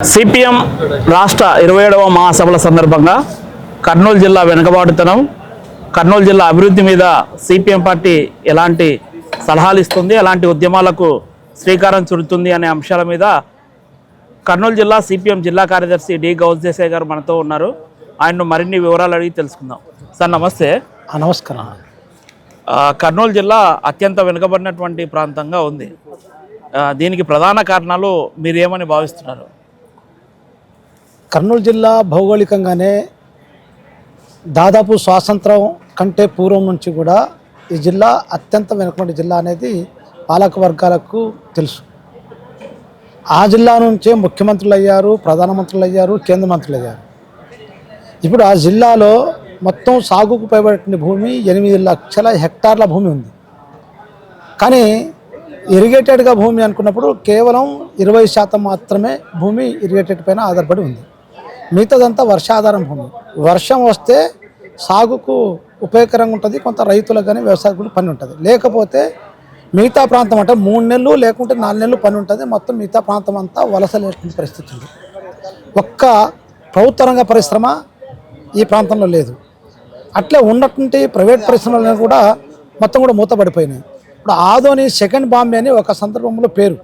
CPM రాష్ట్ర ఇరవై ఏడవ మహాసభల సందర్భంగా కర్నూలు జిల్లా వెనుకబాటుతనం కర్నూలు జిల్లా అభివృద్ధి మీద సిపిఎం పార్టీ ఎలాంటి సలహాలు ఇస్తుంది ఎలాంటి ఉద్యమాలకు శ్రీకారం చుడుతుంది అనే అంశాల మీద కర్నూలు జిల్లా సిపిఎం జిల్లా కార్యదర్శి డి గౌస్ దేశాయ్ గారు మనతో ఉన్నారు. ఆయన్ను మరిన్ని వివరాలు అడిగి తెలుసుకుందాం. సార్ నమస్తే. నమస్కారం. కర్నూలు జిల్లా అత్యంత వెనుకబడినటువంటి ప్రాంతంగా ఉంది. దీనికి ప్రధాన కారణాలు మీరు ఏమని భావిస్తున్నారు? కర్నూలు జిల్లా భౌగోళికంగానే దాదాపు స్వాతంత్రం కంటే పూర్వం నుంచి కూడా ఈ జిల్లా అత్యంత వెనుకబడి జిల్లా అనేది పాలక వర్గాలకు తెలుసు. ఆ జిల్లా నుంచే ముఖ్యమంత్రులు అయ్యారు ప్రధానమంత్రులు అయ్యారు కేంద్ర మంత్రులు అయ్యారు ఇప్పుడు ఆ జిల్లాలో మొత్తం సాగుకు పైబడిన భూమి ఎనిమిది లక్షల హెక్టార్ల భూమి ఉంది. కానీ ఇరిగేటెడ్గా భూమి అనుకున్నప్పుడు కేవలం ఇరవై శాతం మాత్రమే భూమి ఇరిగేటెడ్ పైన ఆధారపడి ఉంది. మిగతాదంతా వర్షాధారం భూమి. వర్షం వస్తే సాగుకు ఉపయోగకరంగా ఉంటుంది కొంత రైతులకు కానీ వ్యవసాయకులకు పని ఉంటుంది. లేకపోతే మిగతా ప్రాంతం అంటే మూడు నెలలు లేకుంటే నాలుగు నెలలు పని ఉంటుంది మొత్తం మిగతా ప్రాంతం అంతా వలసలేసిన పరిస్థితి ఉంది. ఒక్క ప్రభుత్వ రంగ పరిశ్రమ ఈ ప్రాంతంలో లేదు. అట్లే ఉన్నటువంటి ప్రైవేట్ పరిశ్రమలను కూడా మొత్తం కూడా మూతపడిపోయినాయి. ఇప్పుడు ఆదోని సెకండ్ బాంబే అని ఒక సందర్భంలో పేరు.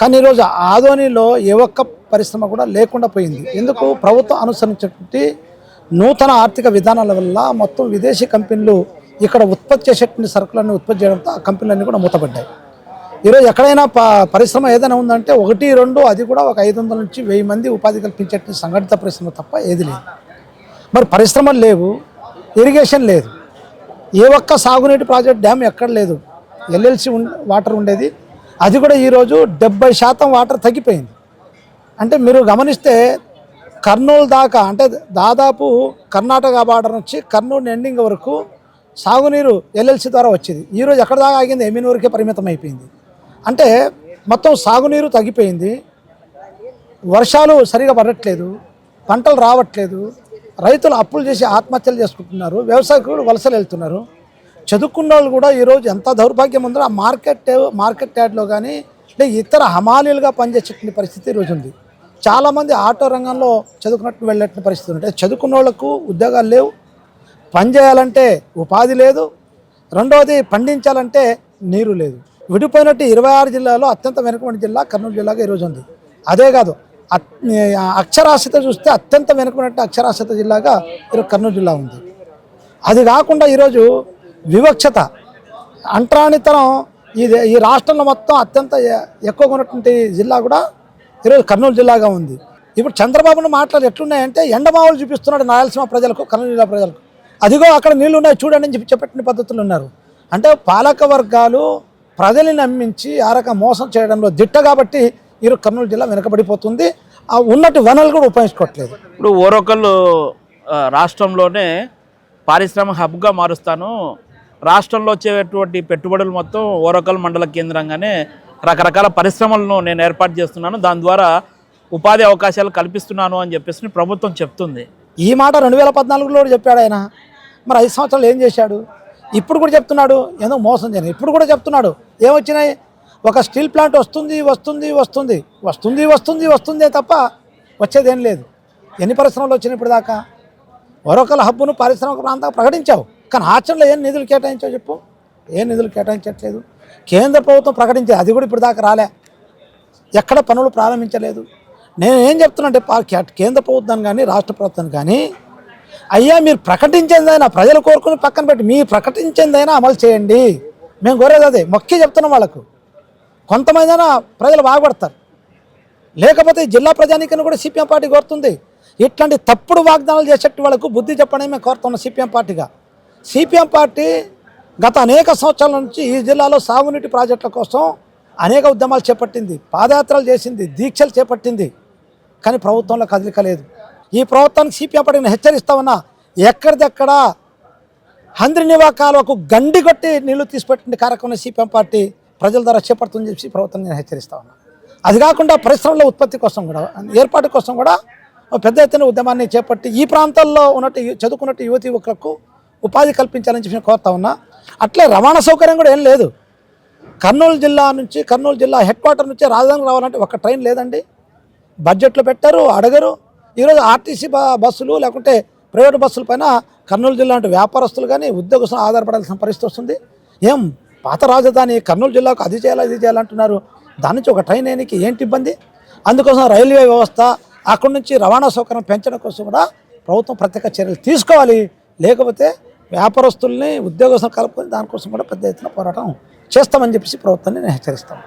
కానీ ఈరోజు ఆదోనిలో ఏ ఒక్క పరిశ్రమ కూడా లేకుండా పోయింది. ఎందుకు? ప్రభుత్వం అనుసరించినటువంటి నూతన ఆర్థిక విధానాల వల్ల మొత్తం విదేశీ కంపెనీలు ఇక్కడ ఉత్పత్తి చేసేటువంటి సరుకులను ఉత్పత్తి చేయడంతో ఆ కంపెనీలన్నీ కూడా మూతపడ్డాయి. ఈరోజు ఎక్కడైనా ప పరిశ్రమ ఏదైనా ఉందంటే ఒకటి రెండు అది కూడా ఒక ఐదు వందల నుంచి వెయ్యి మంది ఉపాధి కల్పించేటువంటి సంఘటిత పరిశ్రమ తప్ప ఏది లేదు. మరి పరిశ్రమలు లేవు ఇరిగేషన్ లేదు. ఏ ఒక్క సాగునీటి ప్రాజెక్ట్ డ్యామ్ ఎక్కడ లేదు. ఎల్ఎల్సి ఉం వాటర్ ఉండేది. అది కూడా ఈరోజు డెబ్బై శాతం వాటర్ తగ్గిపోయింది. అంటే మీరు గమనిస్తే కర్నూలు దాకా అంటే దాదాపు కర్ణాటక బార్డర్ నుంచి కర్నూలు ఎండింగ్ వరకు సాగునీరు ఎల్ఎల్సి ద్వారా వచ్చేది. ఈరోజు ఎక్కడ దాకా ఆగింది? ఎమిన్ వరకే పరిమితం అయిపోయింది. అంటే మొత్తం సాగునీరు తగ్గిపోయింది. వర్షాలు సరిగా పడట్లేదు. పంటలు రావట్లేదు. రైతులు అప్పులు చేసి ఆత్మహత్యలు చేసుకుంటున్నారు. వ్యవసాయకులు వలసలు వెళ్తున్నారు. చదువుకున్న వాళ్ళు కూడా ఈరోజు ఎంత దౌర్భాగ్యం ఉందో ఆ మార్కెట్ మార్కెట్ యార్డ్లో కానీ లేదా ఇతర హమాలీలుగా పనిచేసేటువంటి పరిస్థితి ఈరోజు ఉంది. చాలామంది ఆటో రంగంలో చదువుకున్నట్టు వెళ్ళేట పరిస్థితి ఉంటే చదువుకున్న వాళ్ళకు ఉద్యోగాలు లేవు. పని చేయాలంటే ఉపాధి లేదు. రెండవది పండించాలంటే నీరు లేదు. విడిపోయినట్టు ఇరవై ఆరు జిల్లాలో అత్యంత వెనుకబడిన జిల్లా కర్నూలు జిల్లాగా ఈరోజు ఉంది. అదే కాదు అక్షరాస్యత చూస్తే అత్యంత వెనుకబడినట్టు అక్షరాస్యత జిల్లాగా ఈరోజు కర్నూలు జిల్లా ఉంది. అది కాకుండా ఈరోజు వివక్షత అంటరానితనం ఈ ఈ రాష్ట్రంలో మొత్తం అత్యంత ఎక్కువగా ఉన్నటువంటి జిల్లా కూడా ఈరోజు కర్నూలు జిల్లాగా ఉంది. ఇప్పుడు చంద్రబాబును మాట్లాడి ఎట్లున్నాయంటే ఎండమావులు చూపిస్తున్నాడు రాయలసీమ ప్రజలకు కర్నూలు జిల్లా ప్రజలకు. అదిగో అక్కడ నీళ్ళు ఉన్నాయి చూడండి అని చెప్పి చెప్పిన పద్ధతులు ఉన్నారు. అంటే పాలక వర్గాలు ప్రజల్ని నమ్మించి ఆ రకం మోసం చేయడంలో దిట్ట కాబట్టి ఈరోజు కర్నూలు జిల్లా వెనకబడిపోతుంది. ఆ ఉన్నట్టు వనరులు కూడా ఉపయోగించుకోవట్లేదు. ఇప్పుడు ఓరొకళ్ళు రాష్ట్రంలోనే పారిశ్రామిక హబ్గా మారుస్తాను. రాష్ట్రంలో వచ్చేటువంటి పెట్టుబడులు మొత్తం ఓరొకల్ మండల కేంద్రంగానే రకరకాల పరిశ్రమలను నేను ఏర్పాటు చేస్తున్నాను. దాని ద్వారా ఉపాధి అవకాశాలు కల్పిస్తున్నాను అని చెప్పేసి ప్రభుత్వం చెప్తుంది. ఈ మాట రెండు వేల పద్నాలుగులో చెప్పాడు ఆయన. మరి ఐదు సంవత్సరాలు ఏం చేశాడు? ఇప్పుడు కూడా చెప్తున్నాడు. ఏదో మోసం చేయను. ఇప్పుడు కూడా చెప్తున్నాడు. ఏమొచ్చినాయి? ఒక స్టీల్ ప్లాంట్ వస్తుంది వస్తుంది వస్తుంది. వస్తుంది వస్తుంది వస్తుందే తప్ప వచ్చేదేం లేదు. ఎన్ని పరిశ్రమలు వచ్చినాయి ఇప్పుడు దాకా? ఒరొకల హబ్బును పారిశ్రామిక ప్రాంతంగా ప్రకటించావు. కానీ ఆచరణలో ఏం నిధులు కేటాయించావు చెప్పు? ఏం నిధులు కేటాయించట్లేదు? కేంద్ర ప్రభుత్వం ప్రకటించే అది కూడా ఇప్పుడు దాకా రాలే. ఎక్కడ పనులు ప్రారంభించలేదు. నేను ఏం చెప్తున్నా అంటే కేంద్ర ప్రభుత్వం కానీ రాష్ట్ర ప్రభుత్వం కానీ అయ్యా మీరు ప్రకటించేదైనా ప్రజలు కోరుకుని పక్కన పెట్టి మీరు ప్రకటించేదైనా అమలు చేయండి. మేము కోరేది అదే. మొక్కి చెప్తున్నాం వాళ్ళకు. కొంతమంది అయినా ప్రజలు బాగుపడతారు. లేకపోతే జిల్లా ప్రజానికను కూడా సిపిఎం పార్టీ కోరుతుంది. ఇట్లాంటి తప్పుడు వాగ్దానాలు చేసేట్టు వాళ్ళకు బుద్ధి చెప్పడమే కోరుతున్నాం సిపిఎం పార్టీగా. సిపిఎం పార్టీ గత అనేక సంవత్సరాల నుంచి ఈ జిల్లాలో సాగునీటి ప్రాజెక్టుల కోసం అనేక ఉద్యమాలు చేపట్టింది పాదయాత్రలు చేసింది దీక్షలు చేపట్టింది. కానీ ప్రభుత్వంలో కదలిక లేదు. ఈ ప్రభుత్వానికి సిపిఎం పడిన హెచ్చరిస్తామన్నా ఎక్కడిదెక్కడ హంద్రినివా కాలువకు గండి కొట్టి నీళ్ళు తీసిపెట్టిన కార్యక్రమం సిపిఎం పార్టీ ప్రజల ద్వారా చేపడుతుందని చెప్పి ప్రభుత్వం నేను హెచ్చరిస్తా ఉన్నా. అది కాకుండా పరిశ్రమల ఉత్పత్తి కోసం కూడా ఏర్పాటు కోసం కూడా పెద్ద ఎత్తున ఉద్యమాన్ని చేపట్టి ఈ ప్రాంతాల్లో ఉన్నట్టు చదువుకున్నట్టు యువతి యువకులకు ఉపాధి కల్పించాలని చెప్పి నేను కోరుతా ఉన్నా. అట్లే రవాణా సౌకర్యం కూడా ఏం లేదు. కర్నూలు జిల్లా నుంచి కర్నూలు జిల్లా హెడ్ క్వార్టర్ నుంచి రాజధానికి రావాలంటే ఒక ట్రైన్ లేదండి. బడ్జెట్లో పెట్టారు అడగరు. ఈరోజు ఆర్టీసీ బస్సులు లేకుంటే ప్రైవేట్ బస్సుల పైన కర్నూలు జిల్లా అంటే వ్యాపారస్తులు కానీ ఉద్యోగస్తులు ఆధారపడాల్సిన పరిస్థితి వస్తుంది. ఏం పాత రాజధాని కర్నూలు జిల్లాకు అది చేయాలి ఇది చేయాలంటున్నారు దాని నుంచి ఒక ట్రైన్ వేయడానికి ఏంటి ఇబ్బంది? అందుకోసం రైల్వే వ్యవస్థ అక్కడి నుంచి రవాణా సౌకర్యం పెంచడం కోసం కూడా ప్రభుత్వం ప్రత్యేక చర్యలు తీసుకోవాలి. లేకపోతే వ్యాపారస్తుల్ని ఉద్యోగస్తులు కలుపుకొని దానికోసం కూడా పెద్ద ఎత్తున పోరాటం చేస్తామని చెప్పేసి ప్రభుత్వాన్ని నేను హెచ్చరిస్తాను.